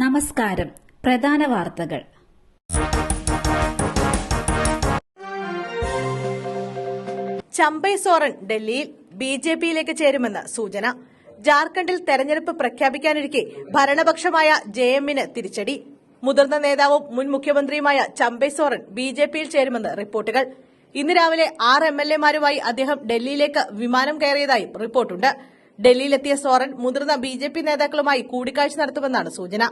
നമസ്കാരം. പ്രധാന വാർത്തകൾ. ചമ്പൈ സോറൻ ഡൽഹിയിൽ ബി ജെ പിയിലേക്ക് ചേരുമെന്ന് സൂചന. ജാർഖണ്ഡിൽ തെരഞ്ഞെടുപ്പ് പ്രഖ്യാപിക്കാനിരിക്കെ ഭരണപക്ഷമായ ജെ എമ്മിന് തിരിച്ചടി. മുതിർന്ന നേതാവും മുൻ മുഖ്യമന്ത്രിയുമായ ചമ്പൈ സോറൻ ബി ജെ പിയിൽ ചേരുമെന്ന് റിപ്പോർട്ടുകൾ. ഇന്ന് രാവിലെ ആറ് എം എൽ എമാരുമായി അദ്ദേഹം ഡൽഹിയിലേക്ക് വിമാനം കയറിയതായും റിപ്പോർട്ടുണ്ട്. ഡൽഹിയിലെത്തിയ സോറൻ മുതിർന്ന ബി ജെ പി നേതാക്കളുമായി കൂടിക്കാഴ്ച നടത്തുമെന്നാണ് സൂചന.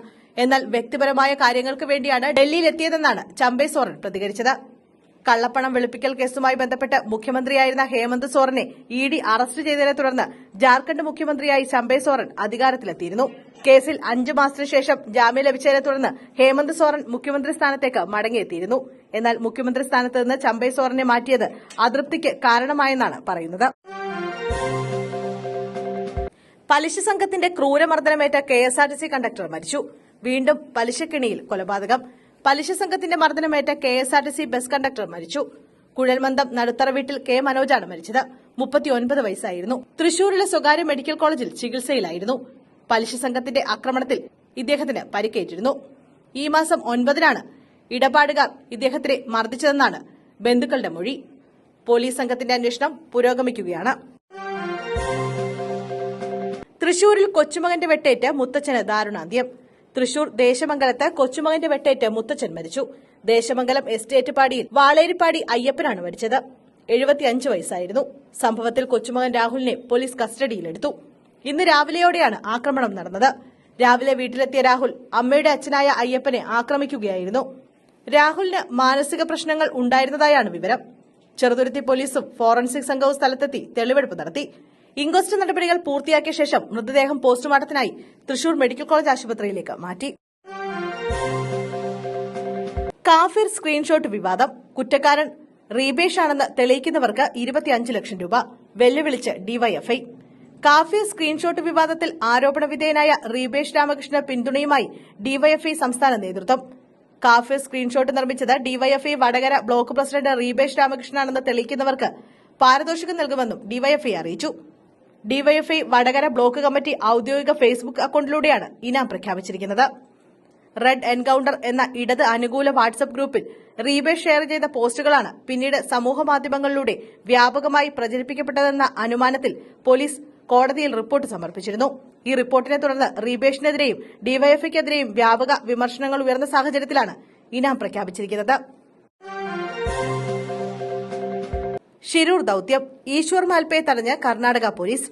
എന്നാൽ വ്യക്തിപരമായ കാര്യങ്ങൾക്ക് വേണ്ടിയാണ് ഡൽഹിയിലെത്തിയതെന്നാണ് ചമ്പൈ സോറൻ പ്രതികരിച്ചത്. കള്ളപ്പണം വെളുപ്പിക്കൽ കേസുമായി ബന്ധപ്പെട്ട് മുഖ്യമന്ത്രിയായിരുന്ന ഹേമന്ത് സോറനെ ഇ ഡി അറസ്റ്റ് ചെയ്തതിനെ തുടർന്ന് ജാർഖണ്ഡ് മുഖ്യമന്ത്രിയായി ചമ്പൈ സോറൻ അധികാരത്തിലെത്തിയിരുന്നു. കേസിൽ അഞ്ചു മാസത്തിനു ശേഷം ജാമ്യം ലഭിച്ചതിനെ തുടർന്ന് ഹേമന്ത് സോറൻ മുഖ്യമന്ത്രി സ്ഥാനത്തേക്ക് മടങ്ങിയെത്തിയിരുന്നു. എന്നാൽ മുഖ്യമന്ത്രി സ്ഥാനത്ത് നിന്ന് ചമ്പൈ സോറനെ മാറ്റിയത് അതൃപ്തിക്ക് കാരണമായെന്നാണ് പറയുന്നത്. പലിശ സംഘത്തിന്റെ ക്രൂരമർദ്ദനമേറ്റ K S R T C conductor മരിച്ചു. വീണ്ടും പലിശക്കിണിയിൽ കൊലപാതകം. പലിശ സംഘത്തിന്റെ മർദ്ദനമേറ്റ K S R T C bus conductor മരിച്ചു. കുഴൽമന്ദം നടുത്തറ വീട്ടിൽ കെ മനോജാണ് മരിച്ചത്. മുപ്പത്തിയൊൻപത് വയസ്സായിരുന്നു. തൃശൂരിലെ സ്വകാര്യ മെഡിക്കൽ കോളേജിൽ ചികിത്സയിലായിരുന്നു. പലിശ സംഘത്തിന്റെ ആക്രമണത്തിൽ ഇദ്ദേഹത്തിന് പരിക്കേറ്റിരുന്നു. ഈ മാസം ഒൻപതിനാണ് ഇടപാടുകാർ ഇദ്ദേഹത്തിനെ മർദ്ദിച്ചതെന്നാണ് ബന്ധുക്കളുടെ മൊഴി. പോലീസ് സംഘത്തിന്റെ അന്വേഷണം പുരോഗമിക്കുകയാണ്. തൃശൂരിൽ കൊച്ചുമകന്റെ വെട്ടേറ്റ് മുത്തച്ഛന് ദാരുണാന്ത്യം. തൃശൂർ ദേശമംഗലത്ത് കൊച്ചുമകന്റെ വെട്ടേറ്റ് മുത്തച്ഛൻ മരിച്ചു. ദേശമംഗലം എസ്റ്റേറ്റ് പാടിയിൽ വാളേരിപ്പാടി അയ്യപ്പനാണ് മരിച്ചത്. എഴുപത്തിയഞ്ച് വയസ്സായിരുന്നു. സംഭവത്തിൽ കൊച്ചുമകൻ രാഹുലിനെ പോലീസ് കസ്റ്റഡിയിലെടുത്തു. ഇന്ന് രാവിലെയോടെയാണ് ആക്രമണം നടന്നത്. രാവിലെ വീട്ടിലെത്തിയ രാഹുൽ അമ്മയുടെ അച്ഛനായ അയ്യപ്പനെ ആക്രമിക്കുകയായിരുന്നു. രാഹുലിന് മാനസിക പ്രശ്നങ്ങൾ ഉണ്ടായിരുന്നതായാണ് വിവരം. ചെറുതുരുത്തി പോലീസും ഫോറൻസിക് സംഘവും സ്ഥലത്തെത്തി തെളിവെടുപ്പ് നടത്തി. ഇൻക്വസ്റ്റ് നടപടികൾ പൂർത്തിയാക്കിയ ശേഷം മൃതദേഹം പോസ്റ്റ്മോർട്ടത്തിനായി തൃശൂർ മെഡിക്കൽ കോളേജ് ആശുപത്രിയിലേക്ക് മാറ്റി. കാഫിർ സ്ക്രീൻഷോട്ട് വിവാദം. കുറ്റക്കാരൻ റീബേഷ് ആണെന്ന് തെളിയിക്കുന്നവർക്ക് ഇരുപത്തിയഞ്ച് ലക്ഷം രൂപ. വെല്ലുവിളിച്ച് ഡിവൈഎഫ്ഐ. കാഫിർ സ്ക്രീൻഷോട്ട് വിവാദത്തിൽ ആരോപണ വിധേയനായ റീബേഷ് രാമകൃഷ്ണ പിന്തുണയുമായി ഡിവൈഎഫ്ഐ സംസ്ഥാന നേതൃത്വം. കാഫിർ സ്ക്രീൻഷോട്ട് നിർമ്മിച്ചത് DYFI Vadakara block president Rebesh രാമകൃഷ്ണനാണെന്ന് തെളിയിക്കുന്നവർക്ക് പാരിതോഷികം നൽകുമെന്നും ഡിവൈഎഫ്ഐ അറിയിച്ചു. ഡിവൈഎഫ്ഐ വടകര ബ്ലോക്ക് കമ്മിറ്റി ഔദ്യോഗിക ഫേസ്ബുക്ക് അക്കൌണ്ടിലൂടെയാണ് ഇനാം പ്രഖ്യാപിച്ചിരിക്കുന്നത്. റെഡ് എൻകൌണ്ടർ എന്ന ഇടത് അനുകൂല വാട്സ്ആപ്പ് ഗ്രൂപ്പിൽ റീബേ ഷെയർ ചെയ്ത പോസ്റ്റുകളാണ് പിന്നീട് സമൂഹമാധ്യമങ്ങളിലൂടെ വ്യാപകമായി പ്രചരിപ്പിക്കപ്പെട്ടതെന്ന അനുമാനത്തിൽ പോലീസ് കോടതിയിൽ റിപ്പോർട്ട് സമർപ്പിച്ചിരുന്നു. ഈ റിപ്പോർട്ടിനെ തുടർന്ന് റീബേഷിനെതിരെയും ഡിവൈഎഫ്ഐക്കെതിരെയും വ്യാപക വിമർശനങ്ങൾ ഉയർന്ന സാഹചര്യത്തിലാണ് ഇനാം പ്രഖ്യാപിച്ചിരിക്കുന്നത്. ഷിരൂർ ദൌത്യം. ഈശ്വർ മാൽപയെ തടഞ്ഞ് കർണാടക പോലീസ്.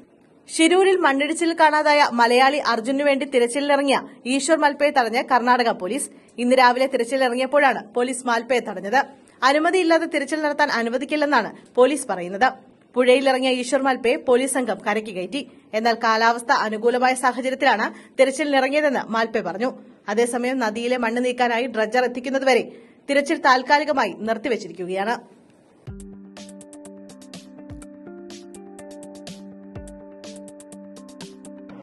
ഷിരൂരിൽ മണ്ണിടിച്ചിൽ കാണാതായ മലയാളി അർജുനു വേണ്ടി തിരച്ചിലിറങ്ങിയ ഈശ്വർ മാൽപയെ തടഞ്ഞ് കർണാടക പോലീസ് ഇന്ന് രാവിലെ തിരച്ചിലിറങ്ങിയപ്പോഴാണ് പോലീസ് മാൽപയെ തടഞ്ഞത്. അനുമതിയില്ലാതെ തിരച്ചിൽ നടത്താൻ അനുവദിക്കില്ലെന്നാണ് പോലീസ് പറയുന്നത്. പുഴയിലിറങ്ങിയ ഈശ്വർ മാൽപയെ പോലീസ് സംഘം കരയ്ക്ക് കയറ്റി. എന്നാൽ കാലാവസ്ഥ അനുകൂലമായ സാഹചര്യത്തിലാണ് തിരച്ചിലിറങ്ങിയതെന്ന് മാൽപെ പറഞ്ഞു. അതേസമയം നദിയിലെ മണ്ണ് നീക്കാനായി ഡ്രഡ്ജർ എത്തിക്കുന്നതുവരെ തിരച്ചിൽ താൽക്കാലികമായി നിർത്തിവച്ചിരിക്കുകയാണ്.